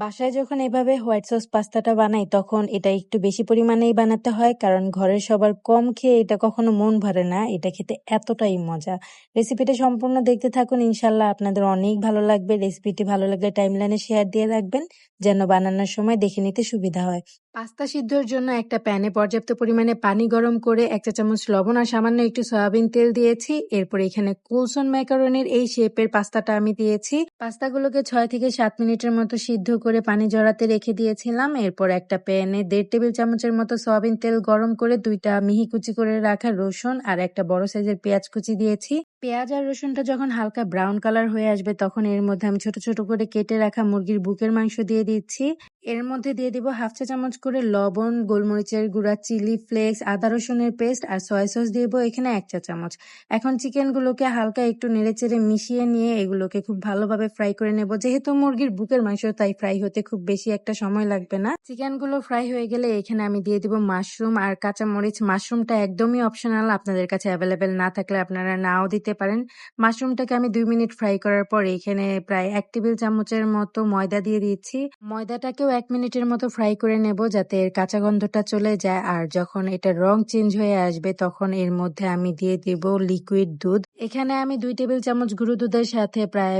বাসায় যখন এভাবে হোয়াইট সস পাস্তাটা বানাই, তখন এটা একটু বেশি পরিমাণেই বানাতে হয়, কারণ ঘরের সবার কম খেয়ে এটা কখনো মন ভরে না। এটা খেতে এতটাই মজা। রেসিপিটা সম্পূর্ণ দেখতে থাকুন। ইনশাল্লাহ আপনাদের অনেক ভালো লাগবে। রেসিপিটি ভালো লাগলে টাইম লাইনে শেয়ার দিয়ে রাখবেন। যেন বানানোর সময় দেখে নিতে সুবিধা হয়। পাস্তা সিদ্ধর জন্য একটা প্যানে পর্যাপ্ত পরিমাণে পানি গরম করে এক চা চামচ লবণ আর সামান্য একটু সয়াবিন তেল দিয়েছি। এরপর এখানে কুলসন ম্যাকারনের এই শেপের পাস্তাটা আমি দিয়েছি। পাস্তাগুলোকে ছয় থেকে সাত মিনিটের মতো সিদ্ধ করে পানি জড়াতে রেখে দিয়েছিলাম। এরপর একটা প্যানে দেড় টেবিল চামচের মতো সয়াবিন তেল গরম করে দুইটা মিহি কুচি করে রাখা রসুন আর একটা বড় সাইজের পেঁয়াজ কুচি দিয়েছি। পেঁয়াজ আর রসুনটা যখন হালকা ব্রাউন কালার হয়ে আসবে, তখন এর মধ্যে আমি ছোট ছোট করে কেটে রাখা মুরগির বুকের মাংস দিয়ে দিচ্ছি। এর মধ্যে দিয়ে দিব হাফ চা চামচ করে লবণ, গোলমরিচের গুঁড়া, চিলি ফ্লেক্স, আদা রসুনের পেস্ট আর সয়া সস দেবো এখানে এক চা চামচ। এখন চিকেনগুলোকে হালকা একটু নেড়েচেড়ে মিশিয়ে নিয়ে এগুলোকে খুব ভালোভাবে ফ্রাই করে নেব। যেহেতু মুরগির বুকের মাংস, তাই ফ্রাই হতে খুব বেশি একটা সময় লাগবে না। চিকেনগুলো ফ্রাই হয়ে গেলে এখানে আমি দিয়ে দিব মাশরুম আর কাঁচা মরিচ মাশরুমটা একদমই অপশনাল, আপনাদের কাছে অ্যাভেলেবেল না থাকলে আপনারা নাও দিতে পারেন। মাশরুমটাকে আমি দুই মিনিট ফ্রাই করার পর এখানে প্রায় এক টেবিল চামচের মতো ময়দা দিয়ে দিচ্ছি ময়দাটাকেও এক মিনিটের মতো ফ্রাই করে নেব যাতে এর কাঁচা গন্ধটা চলে যায়। আর যখন এটা রং চেঞ্জ হয়ে আসবে, তখন এর মধ্যে আমি দিয়ে দিব লিকুইড দুধ। এখানে আমি দুই টেবিল চামচ গুঁড়ো দুধের সাথে প্রায়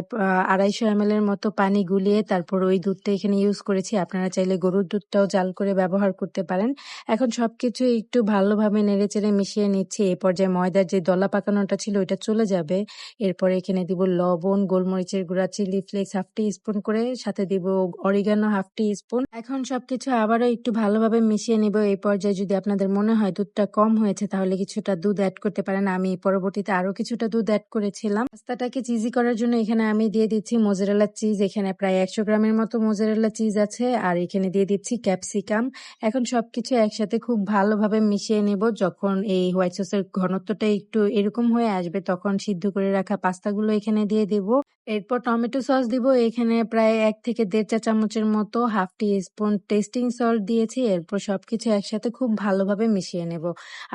আড়াইশো এম এর মতো পানি গুলিয়ে তারপর ওই দুধটা এখানে ইউজ করেছি। আপনারা চাইলে গরুর দুধটাও জাল করে ব্যবহার করতে পারেন। এখন সবকিছু একটু ভালোভাবে নেড়ে চেড়ে মিশিয়ে নিচ্ছি। এই পর্যায়ে ময়দার যে দলা পাকানোটা ছিল, ওইটা চলে যাবে। এরপর এখানে দিব লবণ, গোলমরিচের গুঁড়া, chilli flakes half teaspoon করে, সাথে দিব অরিগানো হাফ টি স্পুন এখন সবকিছু আবারও একটু ভালোভাবে মিশিয়ে নিব এই পর্যায়ে। যদি আপনাদের মনে হয় দুধটা কম হয়েছে, তাহলে কিছুটা দুধ অ্যাড করতে পারেন। আমি পরবর্তীতে আরও কিছুটা দুধ অ্যাড করেছিলাম। পাস্তাটাকে চিজি করার জন্য এখানে আমি দিয়ে দিচ্ছি মোজারেলা চিজ এখানে প্রায় একশো গ্রামের মতো মোজারেলা চিজ আছে, আর এখানে দিয়ে দিচ্ছি ক্যাপসিকাম এখন সবকিছু একসাথে খুব ভালোভাবে মিশিয়ে নেব। যখন এই হোয়াইট সসের ঘনত্বটা একটু এরকম হয়ে আসবে, তখন সিদ্ধ করে রাখা পাস্তাগুলো এখানে দিয়ে দেব। এরপর টমেটো সস দিব। এখানে প্রায় এক থেকে দেড় চা চামচের মতো half teaspoon tasting salt দিয়েছি। এরপর সবকিছু একসাথে খুব ভালোভাবে মিশিয়ে নেব।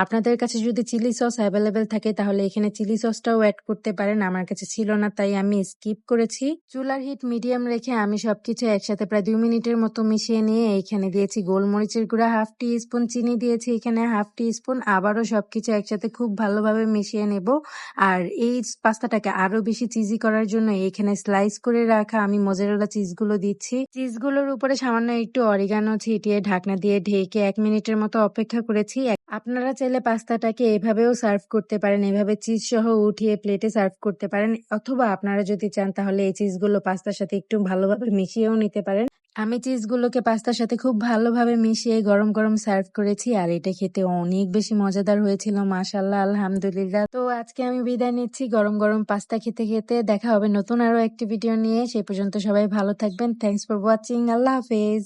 আপনাদের কাছে যদি চিলি সস অ্যাভেলেবেল থাকে, তাহলে এখানে চিলি সসটাও অ্যাড করতে পারেন। আমার কাছে ছিল না, তাই আমি স্কিপ করেছি। চুলার হিট মিডিয়াম রেখে আমি সবকিছু একসাথে প্রায় দুই মিনিটের মতো মিশিয়ে নিয়ে এখানে দিয়েছি গোলমরিচের গুঁড়া, হাফ টি স্পুন চিনি দিয়েছি এখানে, হাফ টি স্পুন আবারও সবকিছু একসাথে খুব ভালোভাবে মিশিয়ে নেব। আর এই পাস্তাটাকে আরও বেশি চিজি করার জন্য এখানে স্লাইস করে রাখা আমি মজারেলা চিজগুলো দিচ্ছি। চিজগুলোর উপরে সামান্য একটু অরিগানো ছিটিয়ে ঢাকনা দিয়ে ঢেকে এক মিনিটের মতো অপেক্ষা করেছি। আপনারা চাইলে পাস্তাটাকে এভাবেও সার্ভ করতে পারেন, এভাবে চিজ সহ উঠিয়ে প্লেটে সার্ভ করতে পারেন। অথবা আপনারা যদি চান তাহলে এই চিজগুলো পাস্তার সাথে একটু ভালোভাবে মিশিয়েও নিতে পারেন। আমি চিজগুলোকে পাস্তার সাথে খুব ভালোভাবে মিশিয়ে গরম গরম সার্ভ করেছি, আর এটা খেতে অনেক বেশি মজাদার হয়েছিল মাশাল্লাহ আলহামদুলিল্লাহ। তো আজকে আমি বিদায় নিচ্ছি গরম গরম পাস্তা খেতে খেতে, দেখা হবে নতুন আরও একটি ভিডিও নিয়ে সেই পর্যন্ত সবাই ভালো থাকবেন থ্যাংকস ফর ওয়াচিং আল্লাহ হাফেজ।